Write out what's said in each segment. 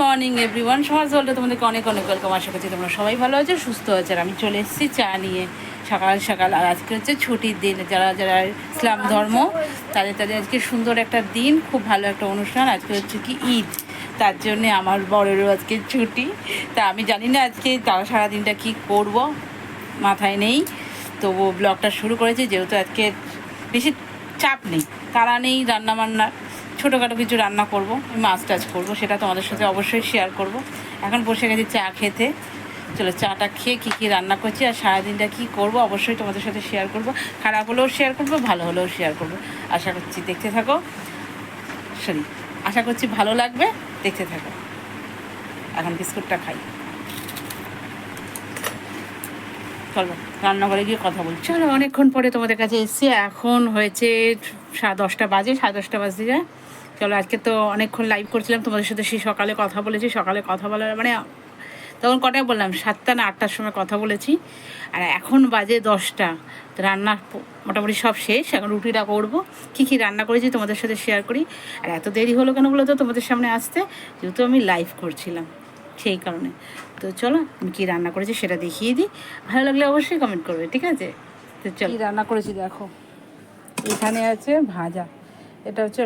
Morning, everyone. সমাজ বলতে তোমাদেরকে অনেক অনেক ওয়েলকাম আশা করছি তোমরা সবাই ভালো আছো, সুস্থ আছো। আর আমি চলে এসেছি চা নিয়ে সকাল সকাল। আর আজকে হচ্ছে ছুটির দিন। যারা যারা ইসলাম ধর্ম, তাদের তাদের আজকে সুন্দর একটা দিন, খুব ভালো একটা অনুষ্ঠান। আজকে হচ্ছে কি ঈদ। তার জন্যে আমার বড়েরও আজকে ছুটি। তা আমি জানি না আজকে তারা সারাদিনটা কী করব, মাথায় নেই। তো ও ব্লগটা শুরু করেছি, যেহেতু আজকে বেশি চাপ নেই তারা নেই রান্না বান্না ছোটোখাটো কিছু রান্না করব মাছ টাছ করব, সেটা তোমাদের সাথে অবশ্যই শেয়ার করব। এখন বসে গেছি চা খেতে। চলো, চাটা খেয়ে কী কী রান্না করছি আর সারাদিনটা কী করব অবশ্যই তোমাদের সাথে শেয়ার করব। খারাপ হলেও শেয়ার করব, ভালো হলেও শেয়ার করব। আশা করছি দেখতে থাকো। সরি আশা করছি ভালো লাগবে, দেখতে থাকো। এখন বিস্কুটটা খাই। চলো, রান্নাঘরে গিয়ে কথা বলছি। চলো, অনেকক্ষণ পরে তোমাদের কাছে এসেছি। এখন হয়েছে সাড়ে দশটা বাজে, সাড়ে দশটা বাজতে যায়। চলো, আজকে তো অনেকক্ষণ লাইভ করছিলাম, তোমাদের সাথে সেই সকালে কথা বলেছি। সকালে কথা বলার মানে তখন কটায় বললাম? সাতটা না আটটার সময় কথা বলেছি। আর এখন বাজে দশটা। রান্না মোটামুটি সব শেষ। এখন রুটিটা করব। কী কী রান্না করেছি তোমাদের সাথে শেয়ার করি। আর এত দেরি হলো কেন বলো তো তোমাদের সামনে আসতে? যেহেতু আমি লাইভ করছিলাম। সেই কারণে। তো চলো, আমি কী রান্না করেছি সেটা দেখিয়ে দিই। ভালো লাগলে অবশ্যই কমেন্ট করবে, ঠিক আছে? তো চলো। রান্না করেছি দেখো। এখানে আছে ভাজা। এটা হচ্ছে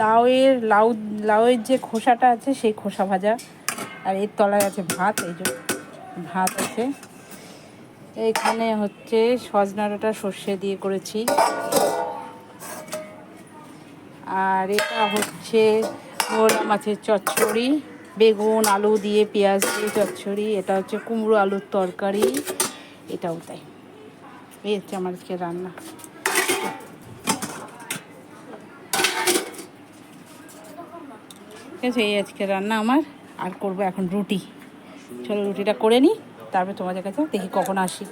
লাউয়ের, লাউ, লাউয়ের যে খোসাটা আছে সেই খোসা ভাজা। আর এর তলায় আছে ভাত, এই যে ভাত আছে। এইখানে হচ্ছে সজনা ডাঁটা সর্ষে দিয়ে করেছি। আর এটা হচ্ছে মাছের চচ্চড়ি। বেগুন, আলু দিয়ে পেঁয়াজ দিয়ে চচ্চড়ি, এটা হচ্ছে কুমড়ো আলুর তরকারি, এটাও তাই। এই হচ্ছে আমার আজকে রান্না। ঠিক আছে, এই আজকে রান্না আমার। আর করব এখন রুটি। চলো রুটিটা করে নিই, তারপরে তোমাদের কাছে দেখি কখন আসি।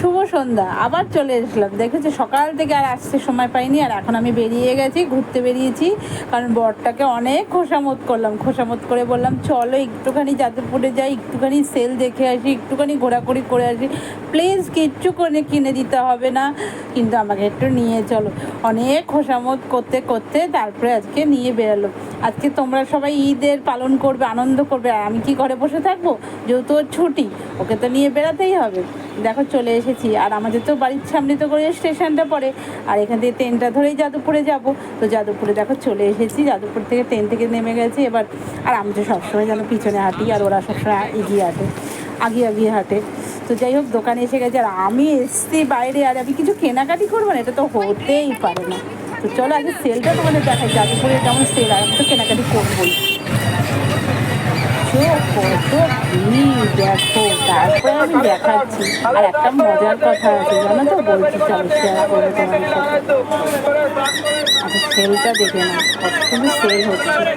শুভ সন্ধ্যা, আবার চলে এসলাম। দেখেছি, সকাল থেকে আর আসতে সময় পাইনি, আর এখন আমি বেরিয়ে গেছি, ঘুরতে বেরিয়েছি, কারণ বরটাকে অনেক খোসামত করলাম। খোসামত করে বললাম, চলো একটুখানি যাদবপুরে যাই, একটুখানি সেল দেখে আসি, একটুখানি ঘোরাঘুরি করে আসি। প্লিজ কিচ্ছু করে কিনে দিতে হবে না, কিন্তু আমাকে একটু নিয়ে চলো। অনেক খোসামত করতে করতে তারপরে আজকে নিয়ে বেরালো। আজকে তোমরা সবাই ঈদের পালন করবে, আনন্দ করবে, আর আমি কি ঘরে বসে থাকব? যেহেতু ছুটি, ওকে তো নিয়ে বেরাতেই হবে। দেখো চলে এসেছি। আর আমাদের তো বাড়ির সামনে তো করে স্টেশনটা পড়ে। আর এখান থেকে ট্রেনটা ধরেই যাদবপুরে যাব। তো যাদবপুরে দেখো চলে এসেছি। যাদবপুর থেকে ট্রেন থেকে নেমে গেছি এবার। আর আমি তো সবসময় যেন পিছনে হাঁটি, আর ওরা সবসময় এগিয়ে হাঁটে আগিয়ে আগিয়ে হাঁটে। তো যাই হোক, দোকানে এসে গেছে। আর আমি এসছি বাইরে, আর আমি কিছু কেনাকাটি করব না, এটা তো হতেই পারে না। তো চলো আগে সেলটা তোমাদের দেখাই যাদবপুরে কেমন সেল আর আমি তো কেনাকাটি করবোই। কত ভিড় দেখো তারপরে আমি দেখাচ্ছি আর একটা মজার কথা আছে জানো তো বলছি চলো শেয়ার করব তোমাদের সাথে আচ্ছা সেলটা দেখে না কত সুন্দর সেল হচ্ছে ভালো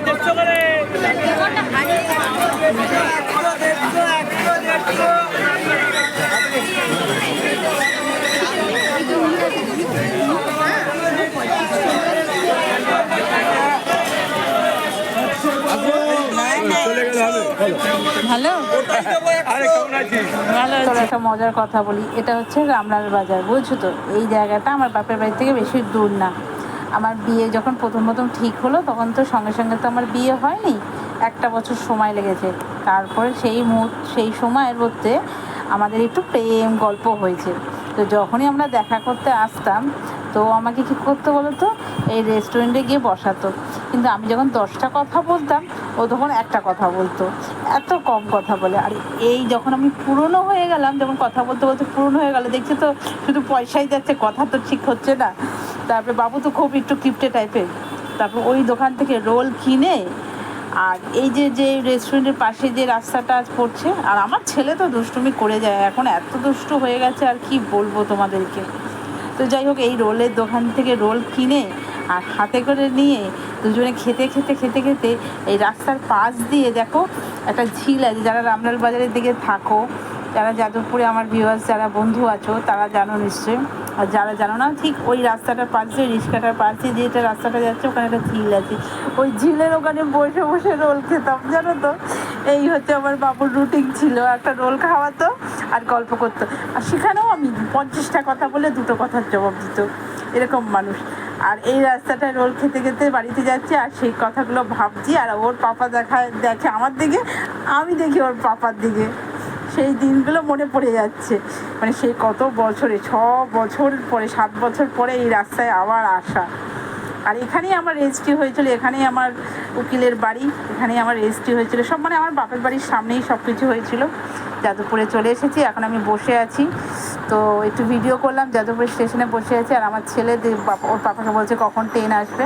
একটা মজার কথা বলি। এটা হচ্ছে রামলাল বাজার বুঝছ তো? এই জায়গাটা আমার বাপের বাড়ি থেকে বেশি দূর না। আমার বিয়ে যখন প্রথম প্রথম ঠিক হলো তখন তো সঙ্গে সঙ্গে তো আমার বিয়ে হয়নি। একটা বছর সময় লেগেছে। তারপরে সেই মুহূর্ত সেই সময়ের মধ্যে আমাদের একটু প্রেম গল্প হয়েছে। তো যখনই আমরা দেখা করতে আসতাম তো আমাকে কী করতে বলো তো? এই রেস্টুরেন্টে গিয়ে বসাতো। কিন্তু আমি যখন দশটা কথা বলতাম ও তখন একটা কথা বলতো। এত কম কথা বলে। আর এই যখন আমি পুরনো হয়ে গেলাম, যখন কথা বলতে বলতে পুরনো হয়ে গেল, দেখছি তো শুধু পয়সাই যাচ্ছে, কথা তো ঠিক হচ্ছে না। তারপরে বাবু তো খুব একটু কিপটে টাইপের তারপর ওই দোকান থেকে রোল কিনে আর এই যে যে রেস্টুরেন্টের পাশে যে রাস্তাটা পড়ছে, আর আমার ছেলে তো দুষ্টুমি করে যায়, এখন এত দুষ্টু হয়ে গেছে, আর কি বলব তোমাদেরকে? তো যাই হোক, এই রোলের দোকান থেকে রোল কিনে আর হাতে করে নিয়ে দুজনে খেতে খেতে খেতে খেতে এই রাস্তার পাশ দিয়ে দেখো একটা ঝিল আছে। যারা রামলাল বাজারের দিকে থাকো, যারা যাদবপুরে আমার ভিউয়ার্স যারা বন্ধু আছো, তারা জানো নিশ্চয়ই। আর যারা জানো না, ঠিক ওই রাস্তাটার পাশ দিয়ে রিক্সাটার পাশ দিয়ে যেটা রাস্তাটা যাচ্ছে, ওখানে একটা ঝিল আছে। ওই ঝিলের ওখানে বসে বসে রোল খেতাম, জানো তো? এই হচ্ছে আমার বাবুর রুটিন ছিল, একটা রোল খাওয়াতো আর গল্প করতো। আর সেখানেও আমি পঞ্চাশটা কথা বলে দুটো কথার জবাব দিত। এরকম মানুষ। আর এই রাস্তাটায় রোল খেতে খেতে বাড়িতে যাচ্ছে আর সেই কথাগুলো ভাবছি আর ওর পাপা দেখা দেখে আমার দিকে, আমি দেখি ওর পাপার দিকে। সেই দিনগুলো মনে পড়ে যাচ্ছে। মানে সেই কত বছরে, ছ বছর পরে, সাত বছর পরে এই রাস্তায় আবার আসা। আর এখানেই আমার রেজিস্ট্রি হয়েছিল, এখানেই আমার উকিলের বাড়ি, এখানেই আমার রেজিস্ট্রি হয়েছিল। সব মানে আমার বাপের বাড়ির সামনেই সব কিছু হয়েছিল। যাদবপুরে চলে এসেছি, এখন আমি বসে আছি। তো একটু ভিডিও করলাম, যাদবপুর স্টেশনে বসে আছি। আর আমার ছেলে ওর পাপাকে বলছে কখন ট্রেন আসবে।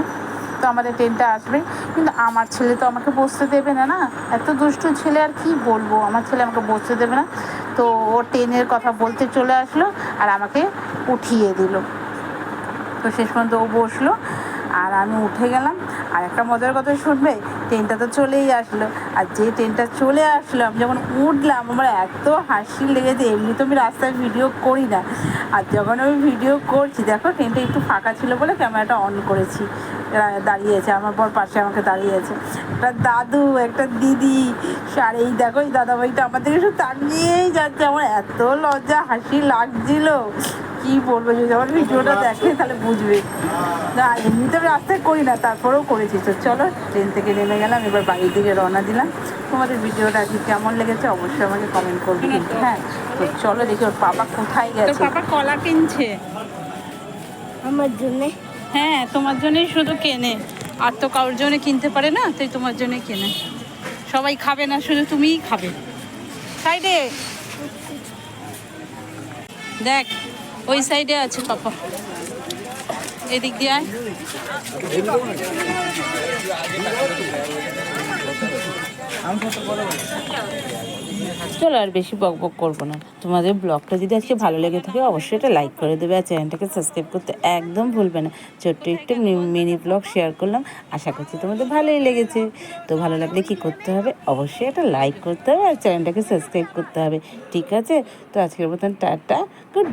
তো আমাদের ট্রেনটা আসবে। কিন্তু আমার ছেলে তো আমাকে বসতে দেবে না না? এত দুষ্টু ছেলে, আর কি বলব? আমার ছেলে আমাকে বসতে দেবে না। তো ও ট্রেনের কথা বলতে চলে আসলো আর আমাকে উঠিয়ে দিল। তো শেষ পর্যন্ত ও বসল। আর আমি উঠে গেলাম। আর একটা মজার কথা শুনবে ট্রেনটা তো চলেই আসলো। আর যে ট্রেনটা চলে আসলো, আমি যখন উঠলাম, আমার এত হাসি লেগেছে, এমনি তো আমি রাস্তায় ভিডিও করি না। আর যখন আমি ভিডিও করছি, দেখো ট্রেনটা একটু ফাঁকা ছিল বলে ক্যামেরাটা অন করেছি। দাঁড়িয়েছে, আমার বর পাশে আমাকে দাঁড়িয়েছে। একটা দাদু, একটা দিদি আর এই দেখো, এই দাদাভাইটা আমার থেকে শুধু তাকিয়েই যাচ্ছে। আমার এত লজ্জা, হাসি লাগছিল। কি বলব যদি আমার ভিডিওটা দেখে তাহলে বুঝবে। না এমনিতে আমি রাস্তায় করি না তারপরেও করেছি। তো চলো ট্রেন থেকে নেমে গেলাম এবার বাড়ির দিকে রওনা দিলাম। তোমাদের ভিডিওটা কি কেমন লেগেছে অবশ্যই আমাকে কমেন্ট করবে কিন্তু হ্যাঁ তো চলো দেখি ওর বাবা কোথায় গেছে। পাপা কলা কিনছে? আমার জন্য। হ্যাঁ তোমার জন্যই শুধু কেনে। আর তো কারোর জন্য কিনতে পারে না তাই তোমার জন্য কেনে। সবাই খাবে না শুধু তুমিই খাবে। সাইডে দেখ ওই সাইডে আছে, পাপা। এদিক দিয়ে আয়। চলো আর বেশি বক বক করব না। তোমাদের ব্লগটা যদি আজকে ভালো লেগে থাকে, অবশ্যই এটা লাইক করে দেবে আর চ্যানেলটাকে সাবস্ক্রাইব করতে একদম ভুলবে না। ছোট্ট একটু মিনি ব্লগ শেয়ার করলাম। আশা করছি তোমাদের ভালোই লেগেছে। তো ভালো লাগলে কি করতে হবে? অবশ্যই এটা লাইক করতে হবে আর চ্যানেলটাকে সাবস্ক্রাইব করতে হবে। ঠিক আছে? তো আজকের মতন টাটা। গুড